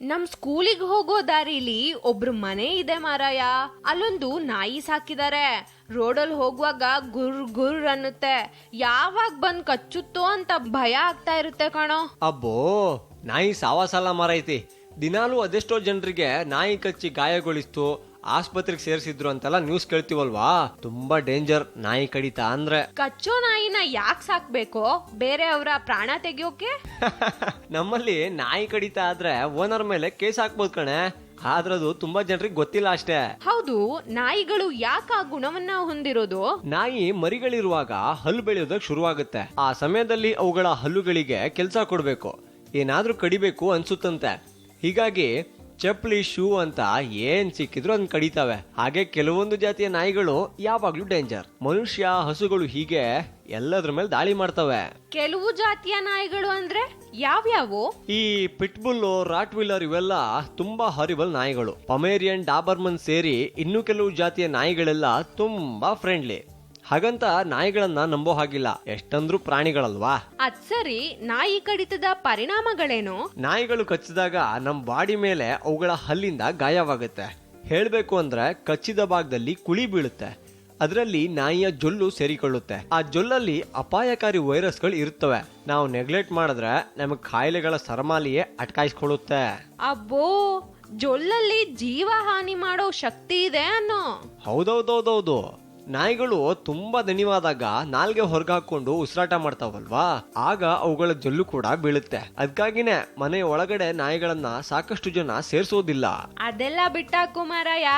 ನಮ್ ಸ್ಕೂಲಿಗೆ ಹೋಗೋ ದಾರಿಲಿ ಒಬ್ರು ಮನೆ ಇದೆ ಮಾರಾಯ. ಅಲ್ಲೊಂದು ನಾಯಿ ಸಾಕಿದಾರೆ. ರೋಡಲ್ಲಿ ಹೋಗುವಾಗ ಗುರ್ ಗುರ್ ಅನ್ನುತ್ತೆ. ಯಾವಾಗ ಬಂದ್ ಕಚ್ಚುತ್ತೋ ಅಂತ ಭಯ ಆಗ್ತಾ ಇರುತ್ತೆ ಕಣೋ. ಅಬ್ಬೋ, ನಾಯಿ ಸಾವಾಸಲ್ಲ ಮಾರೈತಿ. ದಿನಾಲೂ ಅದೆಷ್ಟೋ ಜನರಿಗೆ ನಾಯಿ ಕಚ್ಚಿ ಗಾಯಗೊಳಿಸ್ತು ಆಸ್ಪತ್ರೆಗೆ ಸೇರಿಸಿದ್ರು ಅಂತೆಲ್ಲ ನ್ಯೂಸ್ ಕೇಳ್ತೀವಲ್ವಾ? ತುಂಬಾ ಡೇಂಜರ್ ನಾಯಿ ಕಡಿತ ಅಂದ್ರೆ. ಕಚ್ಚೋ ನಾಯಿನ ಯಾಕೆ ಸಾಕ್ಬೇಕು? ಬೇರೆ ಅವರ ಪ್ರಾಣ ತೆಗಿಯೋಕೆ? ನಮ್ಮಲ್ಲಿ ನಾಯಿ ಕಡಿತ ಆದ್ರೆ ಓನರ್ ಮೇಲೆ ಕೇಸ್ ಹಾಕ್ಬೋದು ಕಣೆ. ಆದ್ರದು ತುಂಬಾ ಜನರಿಗೆ ಗೊತ್ತಿಲ್ಲ ಅಷ್ಟೇ. ಹೌದು ನಾಯಿಗಳು ಯಾಕ ಆ ಗುಣವನ್ನ ಹೊಂದಿರೋದು? ನಾಯಿ ಮರಿಗಳಿರುವಾಗ ಹಲ್ಲು ಬೆಳೆಯೋದಕ್ಕೆ ಶುರುವಾಗುತ್ತೆ. ಆ ಸಮಯದಲ್ಲಿ ಅವುಗಳ ಹಲ್ಲುಗಳಿಗೆ ಕೆಲಸ ಕೊಡಬೇಕು. ಏನಾದ್ರೂ ಕಡಿಬೇಕು ಅನ್ಸುತ್ತಂತೆ. ಹೀಗಾಗಿ ಚಪ್ಪಲಿ ಶೂ ಅಂತ ಏನ್ ಸಿಕ್ಕಿದ್ರು ಅದನ್ನ ಕಡಿತಾವೆ. ಹಾಗೆ ಕೆಲವೊಂದು ಜಾತಿಯ ನಾಯಿಗಳು ಯಾವಾಗ್ಲೂ ಡೇಂಜರ್ ಮನುಷ್ಯ ಹಸುಗಳು ಹೀಗೆ ಎಲ್ಲದ್ರ ಮೇಲೆ ದಾಳಿ ಮಾಡ್ತವೆ. ಕೆಲವು ಜಾತಿಯ ನಾಯಿಗಳು ಅಂದ್ರೆ ಯಾವ್ಯಾವು? ಈ ಪಿಟ್ಬುಲ್ ರಾಟ್ ವೀಲರ್ ಇವೆಲ್ಲ ತುಂಬಾ ಹಾರಿಬಲ್ ನಾಯಿಗಳು. ಪಮೇರಿಯನ್ ಡಾಬರ್ಮನ್ ಸೇರಿ ಇನ್ನು ಕೆಲವು ಜಾತಿಯ ನಾಯಿಗಳೆಲ್ಲ ತುಂಬಾ ಫ್ರೆಂಡ್ಲಿ ಹಾಗಂತ ನಾಯಿಗಳನ್ನ ನಂಬೋ ಹಾಗಿಲ್ಲ. ಎಷ್ಟಂದ್ರೂ ಪ್ರಾಣಿಗಳಲ್ವಾ? ಅದ್ ಸರಿ. ನಾಯಿ ಕಡಿತದ ಪರಿಣಾಮಗಳೇನು? ನಾಯಿಗಳು ಕಚ್ಚಿದಾಗ ನಮ್ಮ ಬಾಡಿ ಮೇಲೆ ಅವುಗಳ ಹಲ್ಲಿಂದ ಗಾಯವಾಗುತ್ತೆ. ಹೇಳ್ಬೇಕು ಅಂದ್ರೆ ಕಚ್ಚಿದ ಭಾಗದಲ್ಲಿ ಕುಳಿ ಬೀಳುತ್ತೆ. ಅದರಲ್ಲಿ ನಾಯಿಯ ಜೊಲ್ಲು ಸೇರಿಕೊಳ್ಳುತ್ತೆ. ಆ ಜೊಲ್ಲಲ್ಲಿ ಅಪಾಯಕಾರಿ ವೈರಸ್ಗಳು ಇರುತ್ತವೆ. ನಾವು ನೆಗ್ಲೆಕ್ಟ್ ಮಾಡಿದ್ರೆ ನಮಗೆ ಕಾಯಿಲೆಗಳ ಸರಮಾಲಿಯೇ ಅಟ್ಕಾಯಿಸ್ಕೊಳ್ಳುತ್ತೆ. ಅಬ್ಬೋ ಜೊಲ್ಲಲ್ಲಿ ಜೀವ ಹಾನಿ ಮಾಡೋ ಶಕ್ತಿ ಇದೆ ಅನ್ನೋ. ಹೌದೌದೌದೌದು. ನಾಯಿಗಳು ತುಂಬಾ ದಣಿವಾದಾಗ ನಾಲ್ಗೆ ಹೊರಗಾಕೊಂಡು ಉಸಿರಾಟ ಮಾಡ್ತಾವಲ್ವಾ? ಆಗ ಅವುಗಳ ಜೊಲ್ಲು ಕೂಡ ಬೀಳುತ್ತೆ. ಅದಕ್ಕಾಗಿನೇ ಮನೆ ಒಳಗಡೆ ನಾಯಿಗಳನ್ನ ಸಾಕಷ್ಟು ಜನ ಸೇರಿಸೋದಿಲ್ಲ. ಅದೆಲ್ಲ ಬಿಟ್ಟಾಕು ಕುಮಾರಯ್ಯ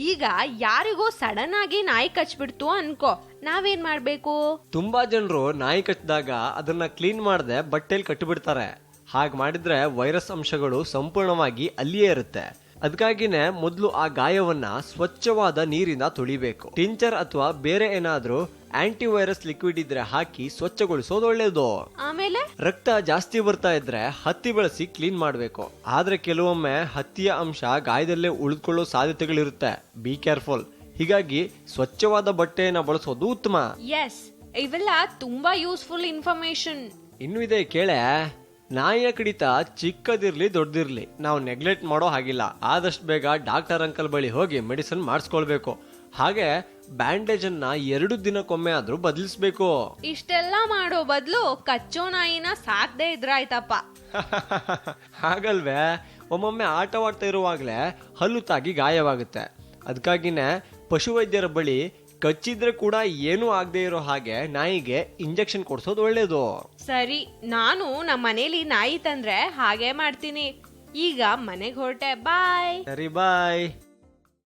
ಈಗ ಯಾರಿಗೋ ಸಡನ್ ಆಗಿ ನಾಯಿ ಕಚ್ಬಿಡ್ತು ಅನ್ಕೋ. ನಾವೇನ್ ಮಾಡ್ಬೇಕು? ತುಂಬಾ ಜನರು ನಾಯಿ ಕಚ್ಚಿದಾಗ ಅದನ್ನ ಕ್ಲೀನ್ ಮಾಡದೆ ಬಟ್ಟೆಲಿ ಕಟ್ಟಿಬಿಡ್ತಾರೆ ಹಾಗೆ ಮಾಡಿದ್ರೆ ವೈರಸ್ ಅಂಶಗಳು ಸಂಪೂರ್ಣವಾಗಿ ಅಲ್ಲಿಯೇ ಇರುತ್ತೆ. ಅದಕ್ಕಾಗಿನೇ ಮೊದಲು ಆ ಗಾಯವನ್ನ ಸ್ವಚ್ಛವಾದ ನೀರಿಂದ ತೊಳಿಬೇಕು. ಟಿಂಚರ್ ಅಥವಾ ಬೇರೆ ಏನಾದ್ರೂ ಆಂಟಿ ವೈರಸ್ ಲಿಕ್ವಿಡ್ ಇದ್ರೆ ಹಾಕಿ ಸ್ವಚ್ಛಗೊಳಿಸೋದು ಒಳ್ಳೇದು. ಆಮೇಲೆ? ರಕ್ತ ಜಾಸ್ತಿ ಬರ್ತಾ ಇದ್ರೆ ಹತ್ತಿ ಬಳಸಿ ಕ್ಲೀನ್ ಮಾಡಬೇಕು. ಆದ್ರೆ ಕೆಲವೊಮ್ಮೆ ಹತ್ತಿಯ ಅಂಶ ಗಾಯದಲ್ಲೇ ಉಳಿದುಕೊಳ್ಳೋ ಸಾಧ್ಯತೆಗಳಿರುತ್ತೆ. ಬಿ ಕೇರ್ಫುಲ್ ಹೀಗಾಗಿ ಸ್ವಚ್ಛವಾದ ಬಟ್ಟೆಯನ್ನ ಬಳಸೋದು ಉತ್ತಮ. ಎಸ್ ಇವೆಲ್ಲ ತುಂಬಾ ಯೂಸ್ಫುಲ್ ಇನ್ಫಾರ್ಮೇಶನ್ ಇನ್ನು ಇದೆ ಕೇಳೆ ನಾಯಿಯ ಕಡಿತ ಚಿಕ್ಕದಿರ್ಲಿ ದೊಡ್ಡದಿರ್ಲಿ ನಾವು ನೆಗ್ಲೆಕ್ಟ್ ಮಾಡೋ ಹಾಗಿಲ್ಲ. ಆದಷ್ಟು ಬೇಗ ಡಾಕ್ಟರ್ ಅಂಕಲ್ ಬಳಿ ಹೋಗಿ ಮೆಡಿಸಿನ್ ಮಾಡಿಸ್ಕೊಳ್ಬೇಕು. ಹಾಗೆ ಬ್ಯಾಂಡೇಜ್ ಅನ್ನ ಎರಡು ದಿನಕ್ಕೊಮ್ಮೆ ಆದ್ರೂ ಬದಲಿಸ್ಬೇಕು. ಇಷ್ಟೆಲ್ಲ ಮಾಡೋ ಬದಲು ಕಚ್ಚೋ ನಾಯಿನ ಸಾಕ್ದೇ ಇದ್ರಾಯ್ತಪ್ಪ. ಹಾಗಲ್ವೇ ಒಮ್ಮೊಮ್ಮೆ ಆಟವಾಡ್ತಾ ಇರುವಾಗಲೇ ಹಲ್ಲು ತಾಗಿ ಗಾಯವಾಗುತ್ತೆ. ಅದಕ್ಕಾಗಿನೇ ಪಶುವೈದ್ಯರ ಬಳಿ ಕಚ್ಚಿದ್ರೆ ಕೂಡ ಏನೂ ಆಗದೆ ಇರೋ ಹಾಗೆ ನಾಯಿಗೆ ಇಂಜೆಕ್ಷನ್ ಕೊಡ್ಸೋದು ಒಳ್ಳೇದು. ಸರಿ ನಾನು ನಮ್ಮ ಮನೇಲಿ ನಾಯಿ ತಂದ್ರೆ ಹಾಗೆ ಮಾಡ್ತೀನಿ. ಈಗ ಮನೆಗೆ ಹೊರಟೆ ಬಾಯ್ ಸರಿ ಬಾಯ್